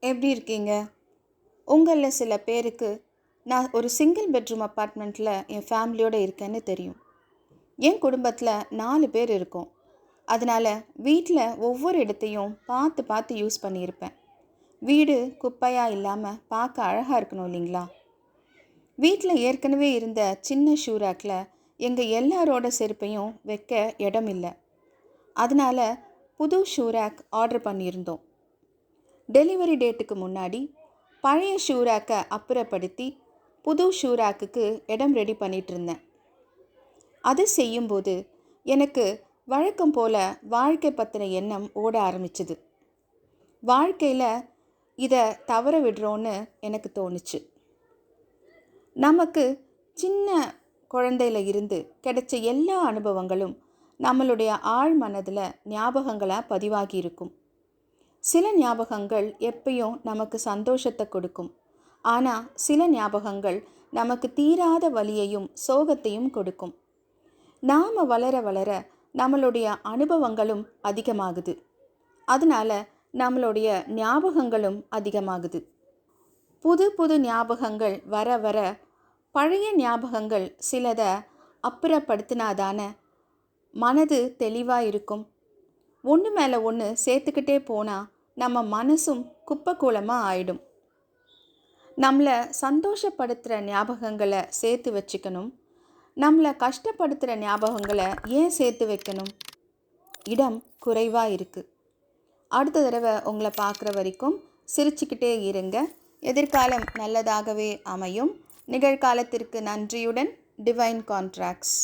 எப்படி இருக்கீங்க? உங்களில் சில பேருக்கு நான் ஒரு சிங்கிள் பெட்ரூம் அப்பார்ட்மெண்ட்டில் என் ஃபேமிலியோடு இருக்கேன்னு தெரியும். என் குடும்பத்தில் நாலு பேர் இருக்கோம். அதனால் வீட்டில் ஒவ்வொரு இடத்தையும் பார்த்து பார்த்து யூஸ் பண்ணியிருப்பேன். வீடு குப்பையாக இல்லாமல் பார்க்க அழகாக இருக்கணும் இல்லைங்களா? வீட்டில் ஏற்கனவே இருந்த சின்ன ஷூ ரேக்கில் எங்கள் எல்லாரோட செருப்பையும் வைக்க இடம் இல்லை. அதனால் புது ஷூ ரேக் ஆர்டர் பண்ணியிருந்தோம். டெலிவரி டேட்டுக்கு முன்னாடி பழைய ஷூ ரேக்கை அப்புறப்படுத்தி புது ஷூ ரேக்குக்கு இடம் ரெடி பண்ணிட்டு இருந்தேன் அது செய்யும்போது எனக்கு வழக்கம் போல் வாழ்க்கை பற்றின எண்ணம் ஓட ஆரம்பிச்சுது. வாழ்க்கையில் இதை தவற விடுறோன்னு எனக்கு தோணுச்சு. நமக்கு சின்ன குழந்தையில இருந்து கிடைச்ச எல்லா அனுபவங்களும் நம்மளுடைய ஆழ் மனதில் ஞாபகங்களாக பதிவாகி இருக்கும். சில ஞாபகங்கள் எப்பயும் நமக்கு சந்தோஷத்தை கொடுக்கும். ஆனால் சில ஞாபகங்கள் நமக்கு தீராத வலியையும் சோகத்தையும் கொடுக்கும். நாம் வளர வளர நம்மளுடைய அனுபவங்களும் அதிகமாகுது. அதனால் நம்மளுடைய ஞாபகங்களும் அதிகமாகுது. புது புது ஞாபகங்கள் வர வர பழைய ஞாபகங்கள் சிலதை அப்புறப்படுத்தினாதான மனது தெளிவாக இருக்கும். ஒன்று மேலே ஒன்று சேர்த்துக்கிட்டே போனால் நம்ம மனசும் குப்பைக்கூலமாக ஆயிடும். நம்மளை சந்தோஷப்படுத்துகிற ஞாபகங்களை சேர்த்து வச்சுக்கணும். நம்மளை கஷ்டப்படுத்துகிற ஞாபகங்களை ஏன் சேர்த்து வைக்கணும்? இடம் குறைவாக இருக்குது அடுத்த தடவை உங்களை பார்க்குற வரைக்கும் சிரிச்சுக்கிட்டே இருங்க. எதிர்காலம் நல்லதாகவே அமையும். நிகழ்காலத்திற்கு நன்றியுடன் டிவைன் கான்ட்ராக்ட்ஸ்.